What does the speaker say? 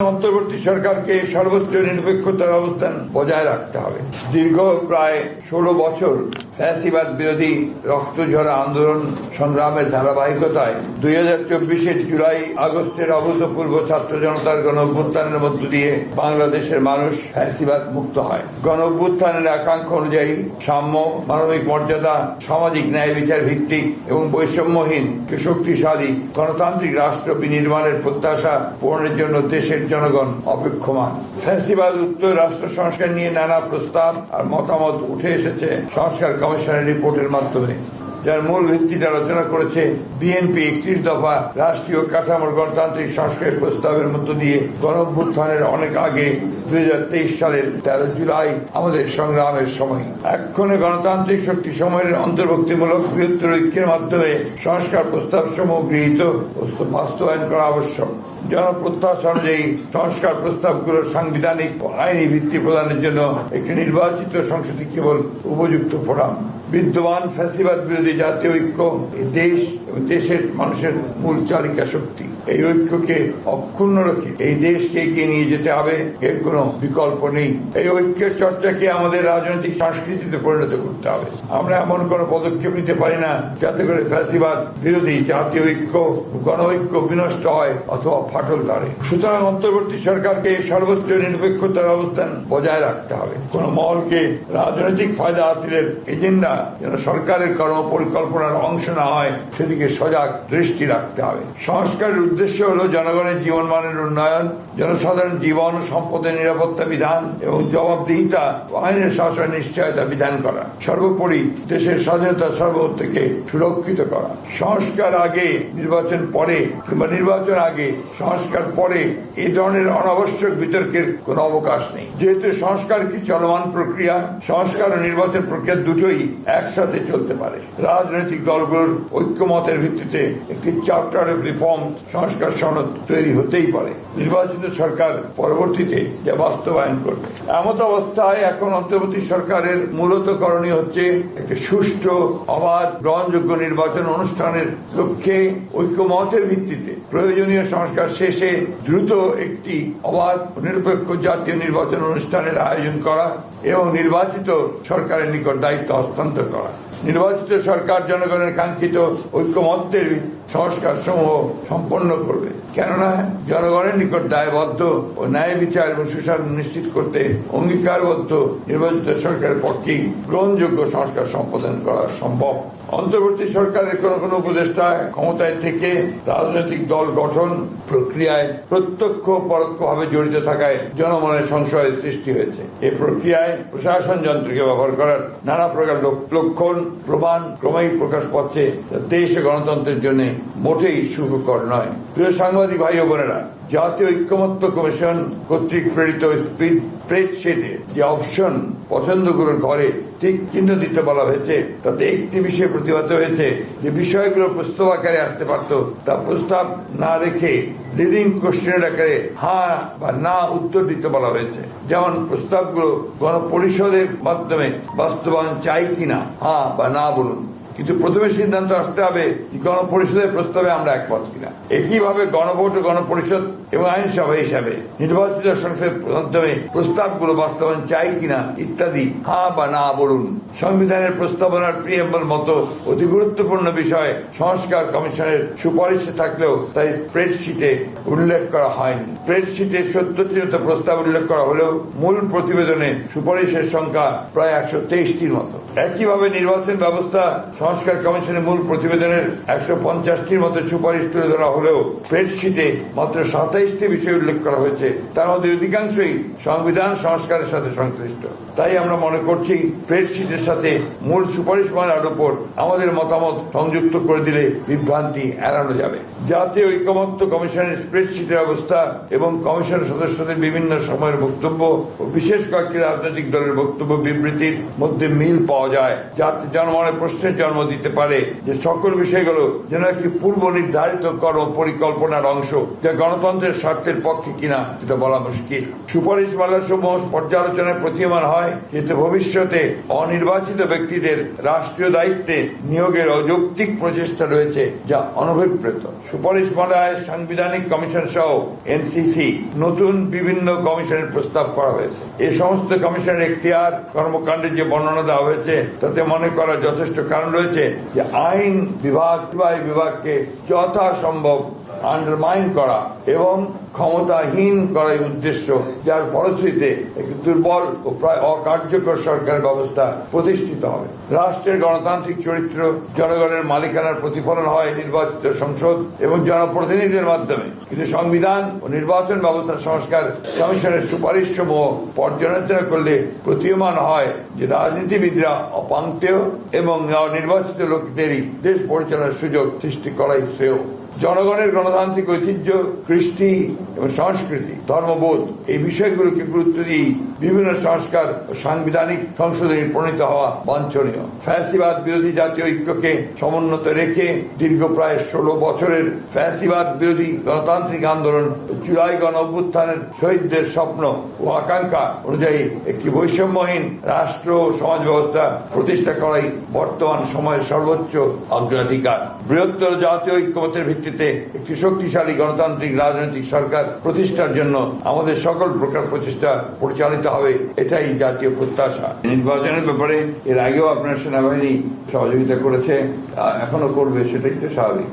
অন্তর্বর্তী সরকারকে সর্বোচ্চ নিরপেক্ষতার অবস্থান বজায় রাখতে হবে। দীর্ঘ প্রায় ষোলো বছর ফ্যাসিবাদ বিরোধী রক্তঝরা আন্দোলন সংগ্রামের ধারাবাহিকতায় দুই হাজার চব্বিশের জুলাই আগস্টের অভূতপূর্ব ছাত্র জনতার গণ অভ্যুত্থানের মধ্য দিয়ে বাংলাদেশের মানুষ ফ্যাসিবাদ মুক্ত হয়। গণ অভ্যুত্থানের আকাঙ্ক্ষা অনুযায়ী সাম্য, মানবিক মর্যাদা, সামাজিক ন্যায় বিচার ভিত্তিক এবং বৈষম্যহীন শক্তিশালী গণতান্ত্রিক রাষ্ট্র বিনির্মাণের প্রত্যাশা পূরণের জন্য দেশের জনগণ অপেক্ষমান। ফ্যাসিবাদ উত্তর রাষ্ট্র সংস্কার নিয়ে নানা প্রস্তাব আর মতামত উঠে এসেছে সংস্কার কমিশনের রিপোর্টের মাধ্যমে, যার মূল ভিত্তিটা আলোচনা করেছে বিএনপি একত্রিশ দফা রাষ্ট্রীয় কাঠামোর গণতান্ত্রিক সংস্কারের প্রস্তাবের মধ্য দিয়ে গণভ্যুত্থানের অনেক আগে দুই হাজার তেইশ সালের তেরো জুলাই আমাদের সংগ্রামের সময়। এক্ষণে গণতান্ত্রিক শক্তি সময়ের অন্তর্ভুক্তিমূলক বৃহত্তর ঐক্যের মাধ্যমে সংস্কার প্রস্তাব সমূহ গৃহীত বাস্তবায়ন করা আবশ্যক। জনপ্রত্যাশা অনুযায়ী সংস্কার প্রস্তাবগুলো সাংবিধানিক আইনি ভিত্তি প্রদানের জন্য একটি নির্বাচিত সংসদে কেবল উপযুক্ত ফোরাম। বিদ্যমান ফ্যাসিবাদ বিরোধী জাতীয় ঐক্য দেশ দেশের মানুষের মূল চালিকা শক্তি। এই ঐক্যকে অক্ষুণ্ণ রেখে এই দেশকে এগিয়ে নিয়ে যেতে হবে এর কোনো বিকল্প নেই। এই ঐক্যের চর্চাকে আমাদের রাজনৈতিক সংস্কৃতিতে পরিণত করতে হবে। আমরা এমন কোনো পদক্ষেপ নিতে পারি না যাতে করে ফ্যাসিবাদ বিরোধী জাতীয় ঐক্য গণ ঐক্য বিনষ্ট হয় অথবা ফাটল ধরে। সুতরাং অন্তর্বর্তী সরকারকে সর্বোচ্চ নিরপেক্ষতার অবস্থান বজায় রাখতে হবে। কোন মহলকে রাজনৈতিক ফায়দা হাসিলের এজেন্ডা যেন সরকারের কর্ম পরিকল্পনার অংশ না হয়, সেদিকে সজাগ দৃষ্টি রাখতে হবে। সংস্কারের উদ্দেশ্য হলো জনগণের জীবন মানের উন্নয়ন জনসাধারণ জীবন ও সম্পদের নিরাপত্তা বিধান এবং জবাবদিহিতা, আইনের শাসন নিশ্চয়তা বিধান করা। সর্বোপরি দেশের স্বাধীনতা সর্বত্র থেকে সুরক্ষিত করা। সংস্কার আগে নির্বাচন পরে কিংবা নির্বাচন আগে সংস্কার পরে এ ধরনের অনাবশ্যক বিতর্কের কোনো অবকাশ নেই। যেহেতু সংস্কার কি চলমান প্রক্রিয়া, সংস্কার ও নির্বাচন প্রক্রিয়া দুটোই একসাথে চলতে পারে। রাজনৈতিক দলগুলোর ঐক্যমতের ভিত্তিতে একটি চার্টার অফ রিফর্ম সংস্কার সনদ তৈরি হতেই পারে। নির্বাচিত সরকার পরবর্তীতে যা বাস্তবায়ন করবে। এমত অবস্থায় এখন অন্তর্বর্তী সরকারের মূলত করণীয় হচ্ছে একটি সুষ্ঠু, অবাধ, গ্রহণযোগ্য নির্বাচন অনুষ্ঠানের লক্ষ্যে ঐক্যমতের ভিত্তিতে প্রয়োজনীয় সংস্কার শেষে দ্রুত একটি অবাধ, নিরপেক্ষ জাতীয় নির্বাচন অনুষ্ঠানের আয়োজন করা এবং নির্বাচিত সরকারের নিকট দায়িত্ব হস্তান্তর করা। নির্বাচিত সরকার জনগণের কাঙ্ক্ষিত ঐক্যমত্যের সংস্কার সমূহ সম্পন্ন করবে। কেননা জনগণের নিকট দায়বদ্ধ ও ন্যায় বিচার এবং সুশাসন নিশ্চিত করতে অঙ্গীকারবদ্ধ নির্বাচিত সরকারের পক্ষেই গ্রহণযোগ্য সংস্কার সম্পাদন করা সম্ভব। অন্তর্বর্তী সরকারের কোন কোন উপদেষ্টা ক্ষমতায় থেকে রাজনৈতিক দল গঠন প্রক্রিয়ায় প্রত্যক্ষ পরোক্ষভাবে জড়িত থাকায় জনমনের সংশয়ের সৃষ্টি হয়েছে। এই প্রক্রিয়ায় প্রশাসন যন্ত্রকে ব্যবহার করার নানা প্রকার লক্ষণ প্রমাণ ক্রমেই প্রকাশ পাচ্ছে দেশ গণতন্ত্রের জন্য মোটেই সুখকর নয়। প্রিয় সাংবাদিক ভাই ও বোনেরা, জাতীয় ঐক্যমত্য কমিশন কর্তৃক প্রেরিত স্প্রেডশিটে যে অপশন পছন্দগুলোর ঘরে ঠিক চিহ্ন দিতে বলা হয়েছে। তাতে একটি বিষয়ে প্রতিবাদ হয়েছে যে বিষয়গুলো প্রস্তাব আকারে আসতে পারত। তা প্রস্তাব না রেখে লিডিং কোশ্চেনের আকারে হা বা না উত্তর দিতে বলা হয়েছে। যেমন প্রস্তাবগুলো গণপরিষদের মাধ্যমে বাস্তবায়ন চাই কিনা, হা বা না বলুন। কিন্তু প্রথমে সিদ্ধান্ত আসতে হবে, গণপরিষদের প্রস্তাবে আমরা একমত কিনা। একইভাবে গণভোট গণপরিষদ এবং আইনসভা হিসাবে নির্বাচিত সংসদের মাধ্যমে প্রস্তাবগুলো বাস্তবায়ন চাই কিনা ইত্যাদি হ্যাঁ বা না বলুন। সংবিধানের প্রস্তাবনার প্রিয়েম্বল মতো অতি গুরুত্বপূর্ণ বিষয় সংস্কার কমিশনের সুপারিশে থাকলেও তাই স্প্রেডশিটে উল্লেখ করা হয়নি। স্প্রেডশিটে সত্যচিহ্নিত প্রস্তাব উল্লেখ করা হলেও মূল প্রতিবেদনে সুপারিশের সংখ্যা প্রায় একশো তেইশটির মতো। একইভাবে নির্বাচন ব্যবস্থা সংস্কার কমিশনের মূল প্রতিবেদনের একশো পঞ্চাশটির মতো সুপারিশ তুলে ধরা হলেও স্প্রেডশিটে মাত্র সাতাইশটি বিষয় উল্লেখ করা হয়েছে। তার মধ্যে অধিকাংশই সংবিধান সংস্কারের সাথে সংশ্লিষ্ট। তাই আমরা মনে করছি স্প্রেডশিটের সাথে মূল সুপারিশ মানার উপর আমাদের মতামত সংযুক্ত করে দিলে বিভ্রান্তি এড়ানো যাবে। জাতীয় ঐক্যমত্য কমিশনের স্প্রেডশিটের অবস্থা এবং কমিশনের সদস্যদের বিভিন্ন সময়ের বক্তব্য ও বিশেষ কয়েকটি রাজনৈতিক দলের বক্তব্য বিবৃতির মধ্যে মিল পাওয়া যায়। যাতে জনমনে প্রশ্নের জন্ম দিতে পারে যে সকল বিষয়গুলো যেন একটি পূর্ব নির্ধারিত কর্ম পরিকল্পনার অংশ, যা গণতন্ত্রের স্বার্থের পক্ষে কিনা সেটা বলা মুশকিল। সুপারিশ মালা সমূহ পর্যালোচনায় প্রতীয়মান হয়, কিন্তু ভবিষ্যতে অনির্বাচিত ব্যক্তিদের রাষ্ট্রীয় দায়িত্বে নিয়োগের অযৌক্তিক প্রচেষ্টা রয়েছে, যা অনভিপ্রেত। সুপারিশ মালায় সাংবিধানিক কমিশন সহ এনসিসি নতুন বিভিন্ন কমিশনের প্রস্তাব করা হয়েছে। এই সমস্ত কমিশনের এখতিয়ার, কর্মকাণ্ডের যে বর্ণনা দেওয়া হয়েছে, তাতে মনে করা যথেষ্ট কারণ রয়েছে যে আইন বিভাগ বিভাগকে যথাসম্ভব আন্ডারমাইন করা এবং ক্ষমতাহীন করাই উদ্দেশ্য, যার ফলশ্রুতিতে একটি দুর্বল ও প্রায় অকার্যকর সরকার ব্যবস্থা প্রতিষ্ঠিত হবে। রাষ্ট্রের গণতান্ত্রিক চরিত্র, জনগণের মালিকানার প্রতিফলন হয় নির্বাচিত সংসদ এবং জনপ্রতিনিধিদের মাধ্যমে। কিন্তু সংবিধান ও নির্বাচন ব্যবস্থা সংস্কার কমিশনের সুপারিশ সমূহ পর্যালোচনা করলে প্রতীয়মান হয় যে রাজনীতিবিদরা অপাঙ্ক্তেয় এবং নির্বাচিত লোকদেরই দেশ পরিচালনার সুযোগ সৃষ্টি করাই শ্রেয়। জনগণের গণতান্ত্রিক ঐতিহ্য, কৃষ্টি এবং সংস্কৃতি, ধর্মবোধ, এই বিষয়গুলোকে গুরুত্ব দিয়ে বিভিন্ন সংস্কার সাংবিধানিক সংশোধনী প্রণীত হওয়া বাঞ্ছনীয়। ফ্যাসিবাদ বিরোধী জাতীয় ঐক্যকে সমুন্নত রেখে দীর্ঘ প্রায় ষোলো বছরের ফ্যাসিবাদ বিরোধী গণতান্ত্রিক আন্দোলন জুলাই গণ অভ্যুত্থানের শহীদদের স্বপ্ন ও আকাঙ্ক্ষা অনুযায়ী একটি বৈষম্যহীন রাষ্ট্র ও সমাজ ব্যবস্থা প্রতিষ্ঠা করাই বর্তমান সময়ের সর্বোচ্চ অগ্রাধিকার। বৃহত্তর জাতীয় ঐক্যমতের ভিত্তিতে একটি শক্তিশালী গণতান্ত্রিক রাজনৈতিক সরকার প্রতিষ্ঠার জন্য আমাদের সকল প্রকার প্রচেষ্টা পরিচালিত হবে, এটাই জাতীয় প্রত্যাশা। নির্বাচনের ব্যাপারে এর আগেও আপনার সেনাবাহিনী সহযোগিতা করেছে এখনও করবে, সেটাই তো স্বাভাবিক।